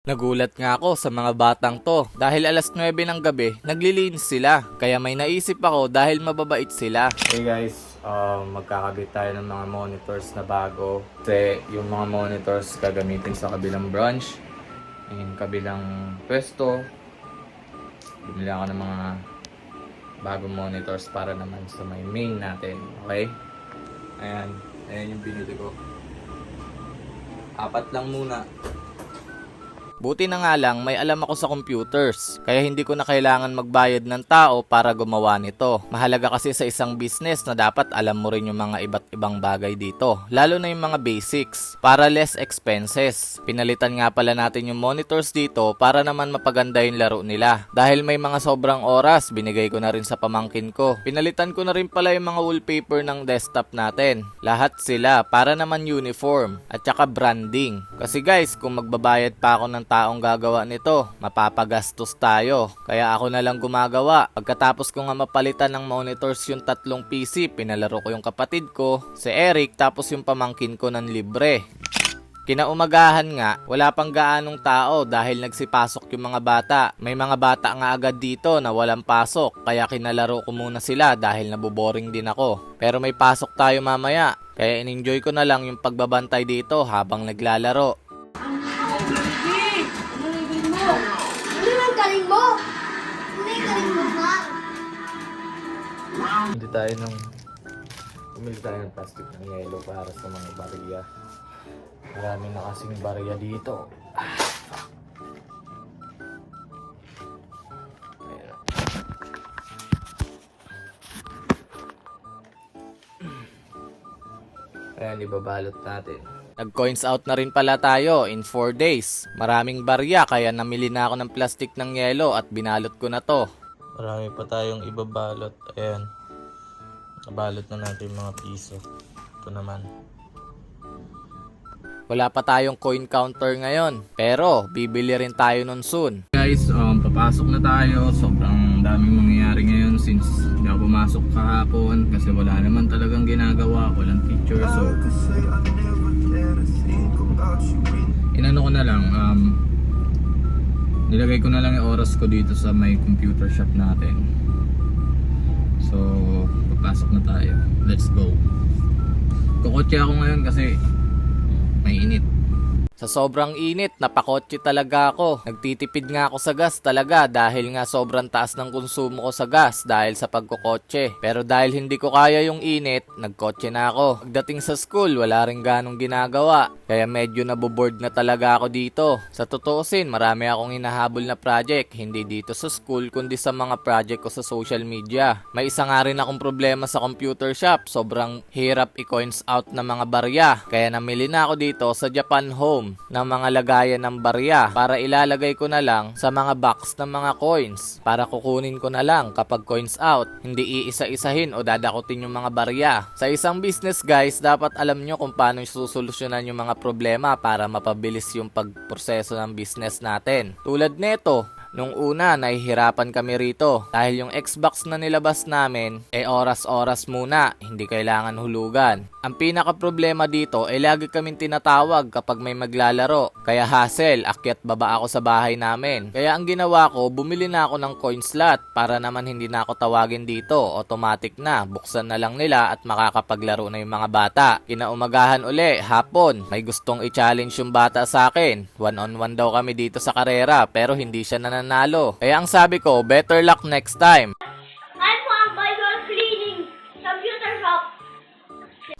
Nagulat nga ako sa mga batang to. Dahil alas 9 ng gabi naglilinis sila. Kaya may naisip ako dahil mababait sila. Hey guys, um, magkakabit tayo ng mga monitors na bago. Kasi yung mga monitors gagamitin sa kabilang branch yung kabilang pwesto. Bumili ako ng mga bagong monitors para naman sa may main natin okay? ayan, ayan yung binili ko. Apat lang muna Buti na nga lang may alam ako sa computers, kaya hindi ko na kailangan magbayad ng tao para gumawa nito. Mahalaga kasi sa isang business na dapat alam mo rin yung mga iba't ibang bagay dito, lalo na yung mga basics, para less expenses. Pinalitan nga pala natin yung monitors dito para naman mapaganda yung laro nila. Dahil may mga sobrang oras, binigay ko na rin sa pamangkin ko. Pinalitan ko na rin pala yung mga wallpaper ng desktop natin. Lahat sila para naman uniform at saka branding. Kasi guys, kung magbabayad pa ako ng taong gagawa nito, mapapagastos tayo. Kaya ako na lang gumagawa. Pagkatapos ko nga mapalitan ng monitors yung tatlong PC, pinalaro ko yung kapatid ko, si Eric, tapos yung pamangkin ko ng libre. Kinaumagahan nga, wala pang gaanong tao dahil nagsipasok yung mga bata. May mga bata nga agad dito na walang pasok, kaya kinalaro ko muna sila dahil nabuboring din ako. Pero may pasok tayo mamaya, kaya in-enjoy ko na lang yung pagbabantay dito habang naglalaro. Galing mo? Yung galing mo, ha? Hindi tayo ng... Bumili tayo ng plastic ng yelo para sa mga bariya. Marami na kasing bariya dito. Ayan, ibabalot natin. Nag-coins out na rin pala tayo in 4 days. Maraming barya kaya namili na ako ng plastic ng yelo at binalot ko na to. Marami pa tayong ibabalot. Ayan. Nabalot na natin yung mga piso. Ito naman. Wala pa tayong coin counter ngayon. Pero, bibili rin tayo nun soon. Guys, um, papasok na tayo. Sobrang daming mangyayari ngayon since hindi ako pumasok kahapon kasi wala naman talagang ginagawa. Walang teacher. So, inano ko na lang, um, nilagay ko na lang yung oras ko dito sa may computer shop natin. So, papasok na tayo. Let's go. Kukotse ako ngayon kasi may init. Sa sobrang init, napakotse talaga ako. Nagtitipid nga ako sa gas talaga dahil nga sobrang taas ng konsumo ko sa gas dahil sa pagkukotse. Pero dahil hindi ko kaya yung init, nagkotse na ako. Pagdating sa school, wala rin ganong ginagawa. Kaya medyo naboboard na talaga ako dito. Sa totoosin, marami akong hinahabol na project. Hindi dito sa school, kundi sa mga project ko sa social media. May isa nga rin akong problema sa computer shop. Sobrang hirap i-coins out ng mga barya. Kaya namili na ako dito sa Japan Home ng mga lagayan ng barya para ilalagay ko na lang sa mga box ng mga coins para kukunin ko na lang kapag coins out. Hindi iisa-isahin o dadakutin yung mga barya. Sa isang business guys, dapat alam nyo kung paano susolusyonan yung mga problema para mapabilis yung pagproseso ng business natin. Tulad neto, Nung una, nahihirapan kami rito dahil yung Xbox na nilabas namin, eh oras-oras muna, hindi kailangan hulugan. Ang pinaka problema dito ay lagi kaming tinatawag kapag may maglalaro. Kaya hassle, akyat baba ako sa bahay namin. Kaya ang ginawa ko, bumili na ako ng coin slot para naman hindi na ako tawagin dito. Automatic na, buksan na lang nila at makakapaglaro na yung mga bata. Kinaumagahan uli, hapon, may gustong i-challenge yung bata sa akin. One on one daw kami dito sa karera pero hindi siya nananalo. Kaya ang sabi ko, better luck next time.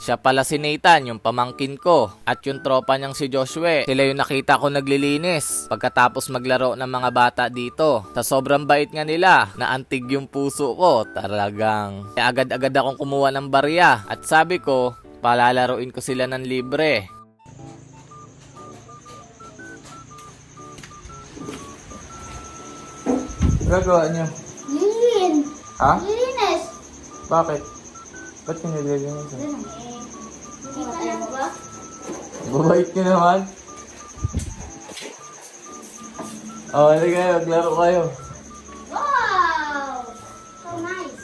Siya pala si Nathan, yung pamangkin ko. At yung tropa niyang si Joshua. Sila yung nakita ko naglilinis. Pagkatapos maglaro ng mga bata dito. Sa sobrang bait nga nila, naantig yung puso ko. Talagang. Kaya agad-agad akong kumuha ng barya. At sabi ko, palalaroin ko sila ng libre. Gagawa niyo? Lilin. Ha? Lilinis. Bakit? Ba't yung nililinis? Hindi ka lang ba? Babait niyo naman. Oh, hindi kayo, maglaro kayo. Wow! So nice.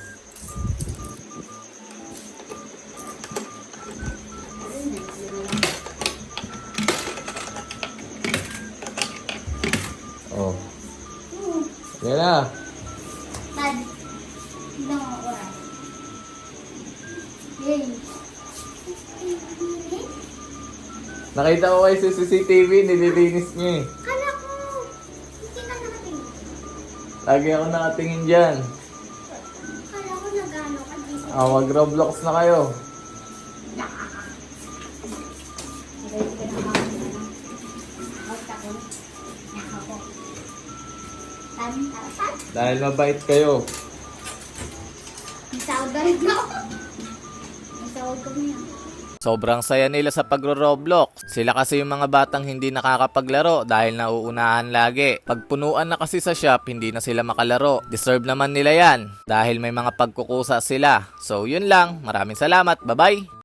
Oh. Hmm. Yan na. Tad. Ilang ang oras? Yay. Nakita ko kayo sa CCTV, nililinis niyo eh. Kala ko, hindi ka nakatingin. Lagi ako nakatingin dyan. Kala ko nagano ka dito. Ah, na kayo. Ready ka na tan, Dahil mabait kayo. May sahod na rin ako. May sahod ko na Sobrang saya nila sa pagro-Roblox. Sila kasi yung mga batang hindi nakakapaglaro dahil nauunahan lagi. Pagpunuan na kasi sa shop, hindi na sila makalaro. Deserve naman nila yan dahil may mga pagkukusa sila. So yun lang. Maraming salamat. Bye-bye!